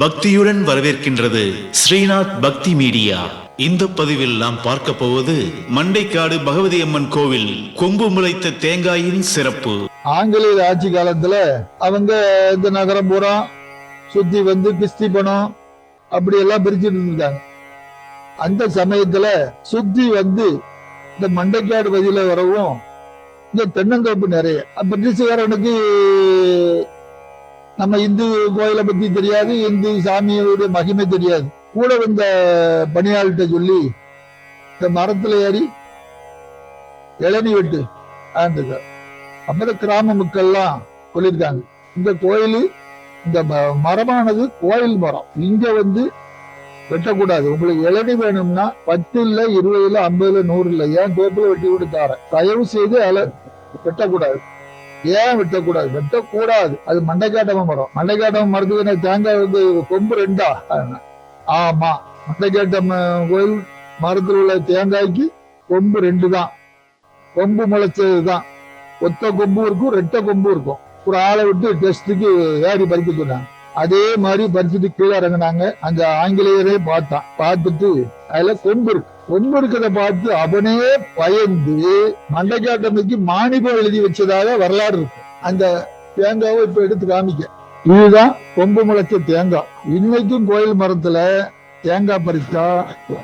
பக்தியுடன் வரவேற்கின்றது ஸ்ரீநாத் பக்தி மீடியா. இந்த பதிவில் நாம் பார்க்க போவது மண்டைக்காடு பகவதி அம்மன் கோவில் கொம்பு முளைத்த தேங்காயின் சிறப்பு. ஆங்கிலேயர் ஆட்சி காலத்துல அவங்க இந்த நகரம் பூரா சுத்தி வந்து கிஸ்தி பணம் அப்படி எல்லாம் பிரிச்சுட்டு இருந்தாங்க அந்த சமயத்துல சுத்தி வந்து இந்த மண்டைக்காடு பதில வரவும் இந்த தென்னந்தோப்பு நிறைய. பிரிட்டிஷ்காரனுக்கு நம்ம இந்து கோயிலை பத்தி தெரியாது இந்து சாமியோட மகிமை தெரியாது. கூட வந்த பணியாள்கிட்ட சொல்லி இந்த மரத்துல ஏறி இளநி வெட்டு ஆண்டுங்க. அப்புறம் கிராம மக்கள்லாம் சொல்லியிருக்காங்க. இந்த கோயில் இந்த ம- மரமானது கோயில் மரம். இங்க வந்து வெட்டக்கூடாது. உங்களுக்கு இளநி வேணும்னா பத்து இல்ல இருபதுல ஐம்பதுல நூறு இல்ல. ஏன் தோப்புல வெட்டி விட்டு தரேன் தயவு செய்து இல வெட்டக்கூடாது. ஏன் வெட்டக்கூடாது? வெட்டக்கூடாது. அது மண்டைக்காட்டவன் மரம் மண்டைக்காட்டவன் மரத்துக்கு தேங்காய் வந்து கொம்பு ரெண்டா? ஆமா. மண்டைக்காட்டம் கோயில் மரத்தில் உள்ள தேங்காய்க்கு கொம்பு ரெண்டு தான் கொம்பு முளைச்சது தான் ஒத்த கொம்பும் இருக்கும் ரெட்டை கொம்பும் இருக்கும். ஒரு ஆளை விட்டு டெஸ்ட்டுக்கு ஏறி பறிக்க சொன்னாங்க. அதே மாதிரி பறிச்சுட்டு கீழே இறங்குனாங்க. அந்த ஆங்கிலேயரே பார்த்தான். பார்த்துட்டு அதுல கொம்பு இருக்கு. கொம்பு பார்த்து அவனே பயந்து மண்டைக்காட்டமைக்கு மாணிக்கம் எழுதி வச்சதாக வரலாறு இருக்கு. அந்த தேங்காவை இப்ப எடுத்து காமிக்க. இதுதான் கொம்பு முளைச்ச தேங்காய். இன்னைக்கும் கோயில் மரத்துல தேங்காய் பறித்தா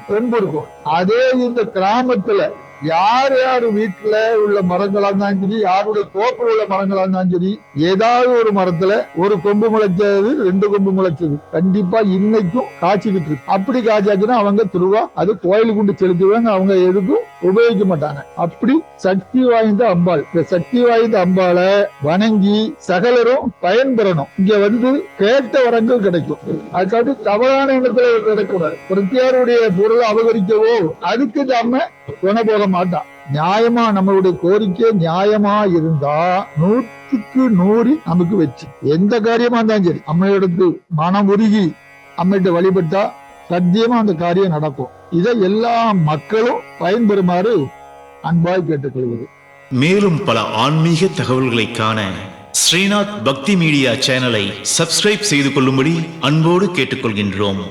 பெண் இருக்கும் அதே இந்த கிராமத்துல யார் யார் வீட்டுல உள்ள மரங்களா இருந்தாலும் சரி யாருடைய தோப்புல உள்ள மரங்களா இருந்தாலும் சரி ஏதாவது ஒரு மரத்துல ஒரு கொம்பு முளைச்சது ரெண்டு கொம்பு முளைச்சது. கண்டிப்பா இன்னைக்கும் காய்ச்சிக்கிட்டு இருக்கு. அப்படி காய்ச்சாச்சுன்னா அவங்க திருவா அது கோயிலுக்கு கொண்டு செலுத்துவாங்க அவங்க எதுக்கும் உபயோகிக்க மாட்டாங்க. அப்படி சக்தி வாய்ந்த அம்பாள் இந்த சக்தி வாய்ந்த அம்பாளை வணங்கி சகலரும் பயன்பெறணும். இங்க வந்து கேட்ட வரங்கள் கிடைக்கும். அதுக்காக தவறான இடத்துல கிடைக்கூடாது பிரத்தியாருடைய பொருளை அபகரிக்கவோ அதுக்கு நம்ம துணை போக மாட்டான் நியாயமா நம்மளுடைய கோரிக்கை நியாயமா இருந்தா நூற்றுக்கு நூறு நமக்கு வச்சு எந்த காரியமா இருந்தாலும் சரி அம்மையிடத்து மனம் உருகி அம்மையிட்ட வழிபட்டா சத்தியமா அந்த காரியம் நடக்கும். இதை எல்லா மக்களும் பயன்பெறுமாறு அன்பாய் கேட்டுக்கொள்வது. மேலும் பல ஆன்மீக தகவல்களை காண ஸ்ரீநாத் பக்தி மீடியா சேனலை சப்ஸ்கிரைப் செய்து கொள்ளும்படி அன்போடு கேட்டுக்கொள்கின்றோம்.